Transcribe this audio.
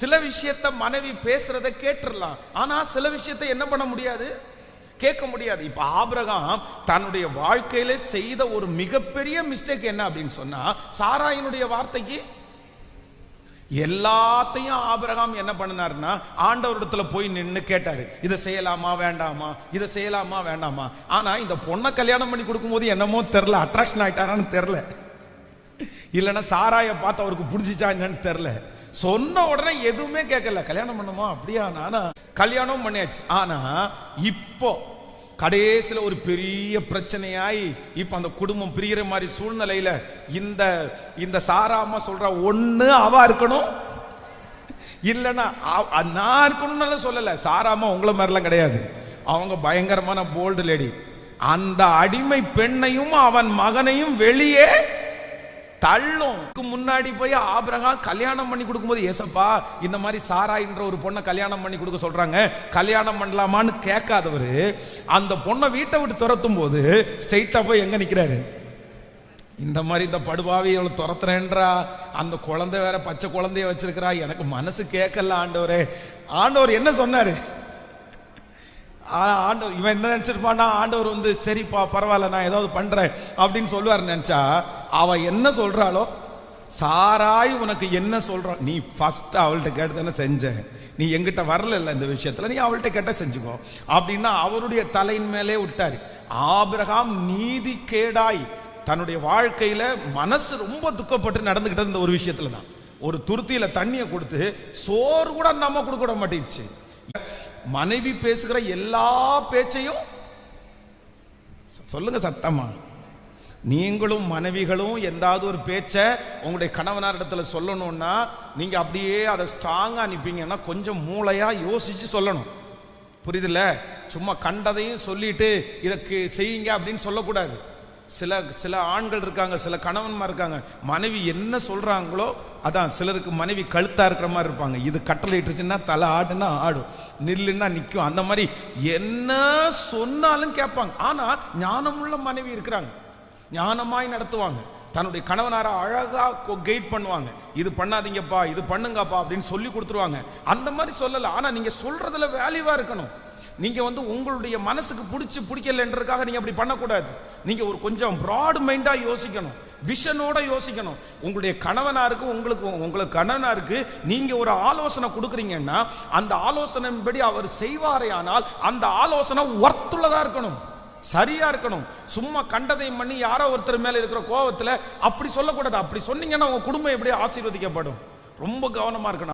சில விஷயத்த மனைவி பேசுறத கேட்டுடலாம். ஆனா சில விஷயத்த என்ன பண்ண முடியாது? கேட்க முடியாது. இப்ப ஆபிரகாம் தன்னுடைய வாழ்க்கையில செய்த ஒரு மிகப்பெரிய மிஸ்டேக் என்ன அப்படின்னு சொன்னா சாராயினுடைய வார்த்தைக்கு எல்லாத்தையும் ஆபிரகாம் என்ன பண்ணினார்னா ஆண்டவரிடத்துல போய் நின்று கேட்டாரு. இதை செய்யலாமா வேண்டாமா? இதை செய்யலாமா வேண்டாமா? ஆனா இந்த பொண்ணை கல்யாணம் பண்ணி கொடுக்கும்போது என்னமோ தெரில அட்ராக்ஷன் ஆயிட்டாரான்னு தெரில இல்லைன்னா சாராயை பார்த்து அவருக்கு பிடிச்சிச்சா என்னன்னு தெரில சொன்ன உடனே எதுவுமே கேட்கல. கல்யாணம் பண்ணுமா? அப்படியா? நானா கல்யாணம் பண்ணியாச்சு. ஆனா இப்போ கடைசியில ஒரு பெரிய பிரச்சனையாய் இப்போ அந்த குடும்பம் பிரிகிற மாதிரி சூழ்நிலையில இந்த இந்த சாராம சொல்ற ஒண்ணு அவா இருக்கணும். இல்லைன்னா நான் இருக்கணும்னால சொல்லலை. சாராமா உங்களை மாதிரிலாம் கிடையாது. அவங்க பயங்கரமான போல்டு லேடி அந்த அடிமை பெண்ணையும் அவன் மகனையும் வெளியே தள்ளும். முன்னாடி போய் ஆபிரகாம் கல்யாணம் பண்ணி கொடுக்கும்போது ஏசப்பா இந்த மாதிரி சாராயின்ற ஒரு பொண்ணை கல்யாணம் பண்ணி கொடுக்க சொல்றாங்க. கல்யாணம் பண்ணலாமான்னு கேட்காதவர். அந்த பொண்ணை வீட்டை விட்டு துரத்தும் போது ஸ்ட்ரெயிட்டா போய் எங்க நிக்கிறாரு? இந்த மாதிரி இந்த படுபாவை இவ்வளோ துரத்துறேன்றா. அந்த குழந்தை வேற பச்சை குழந்தைய வச்சிருக்கிறா. எனக்கு மனசு கேட்கல ஆண்டவரே. ஆண்டவர் என்ன சொன்னாரு? ஆண்டவர் இவன் என்ன நினச்சிருப்பான்னா ஆண்டவர் வந்து சரிப்பா பரவாயில்ல நான் ஏதாவது பண்ணுறேன் அப்படின்னு சொல்லுவார் நினச்சா அவள் என்ன சொல்கிறாளோ சாராய் உனக்கு என்ன சொல்கிறோம் நீ ஃபஸ்ட்டு அவள்கிட்ட கேட்டு தானே செஞ்சேன் நீ எங்கிட்ட வரல இந்த விஷயத்தில் நீ அவள்கிட்ட கேட்ட செஞ்சுக்கோ. அப்படின்னா அவருடைய தலையின் மேலே விட்டாரு. ஆபிரகாம் நீதி கேடாய் தன்னுடைய வாழ்க்கையில் மனசு ரொம்ப துக்கப்பட்டு நடந்துக்கிட்டது இந்த ஒரு விஷயத்துல தான் ஒரு துருத்தியில் தண்ணியை கொடுத்து சோறு கூட நம்ம கொடுக்க விட மாட்டேங்குச்சு. மனைவி பேசுகிற எல்லா பேச்சையும் சொல்லுங்க சத்தமா. நீங்களும் மனைவிகளும் எந்தாவது ஒரு பேச்சை உங்களுடைய கணவனார் இடத்துல சொல்லணும்னா நீங்கள் அப்படியே அதை ஸ்ட்ராங்காக நிற்பீங்கன்னா கொஞ்சம் மூளையாக யோசித்து சொல்லணும். புரியுதுல்ல? சும்மா கண்டதையும் சொல்லிட்டு இதற்கு செய்யுங்க அப்படின்னு சொல்லக்கூடாது. சில சில ஆண்கள் இருக்காங்க சில கணவன்மார் இருக்காங்க. மனைவி என்ன சொல்கிறாங்களோ அதான் சிலருக்கு மனைவி கழுத்தா இருக்கிற மாதிரி இருப்பாங்க. இது கட்டளை இட்டுச்சுன்னா தலை ஆடுனா ஆடும். நில்லுன்னா நிற்கும் அந்த மாதிரி என்ன சொன்னாலும் கேட்பாங்க. ஆனால் ஞானமுள்ள மனைவி இருக்கிறாங்க. ஞானமாய் நடத்துவாங்க. தன்னுடைய கணவனார அழகாக கைட் பண்ணுவாங்க. இது பண்ணாதீங்கப்பா இது பண்ணுங்கப்பா அப்படின்னு சொல்லி கொடுத்துருவாங்க. அந்த மாதிரி சொல்லலை. ஆனால் நீங்கள் சொல்றதுல வேல்யூவாக இருக்கணும். நீங்க வந்து உங்களுடைய மனசுக்கு பிடிச்சி பிடிக்கலன்றதுக்காக நீங்க அப்படி பண்ணக்கூடாது. நீங்க ஒரு கொஞ்சம் ப்ராட் மைண்டா யோசிக்கணும். விஷனோட யோசிக்கணும். உங்களுடைய கணவனாருக்கு உங்களுக்கு உங்களுக்கு கணவனாருக்கு நீங்க ஒரு ஆலோசனை கொடுக்குறீங்கன்னா அந்த ஆலோசனைப்படி அவர் செய்வாரேயானால் அந்த ஆலோசனை ஒர்த்துள்ளதா இருக்கணும். சரியா இருக்கணும். சும்மா கண்டதையும் பண்ணி யாரோ ஒருத்தர் மேல இருக்கிற கோவத்துல அப்படி சொல்லக்கூடாது. அப்படி சொன்னீங்கன்னா உங்க குடும்பம் எப்படி ஆசீர்வதிக்கப்படும்? ரொம்ப கவனமா இருக்கணும்.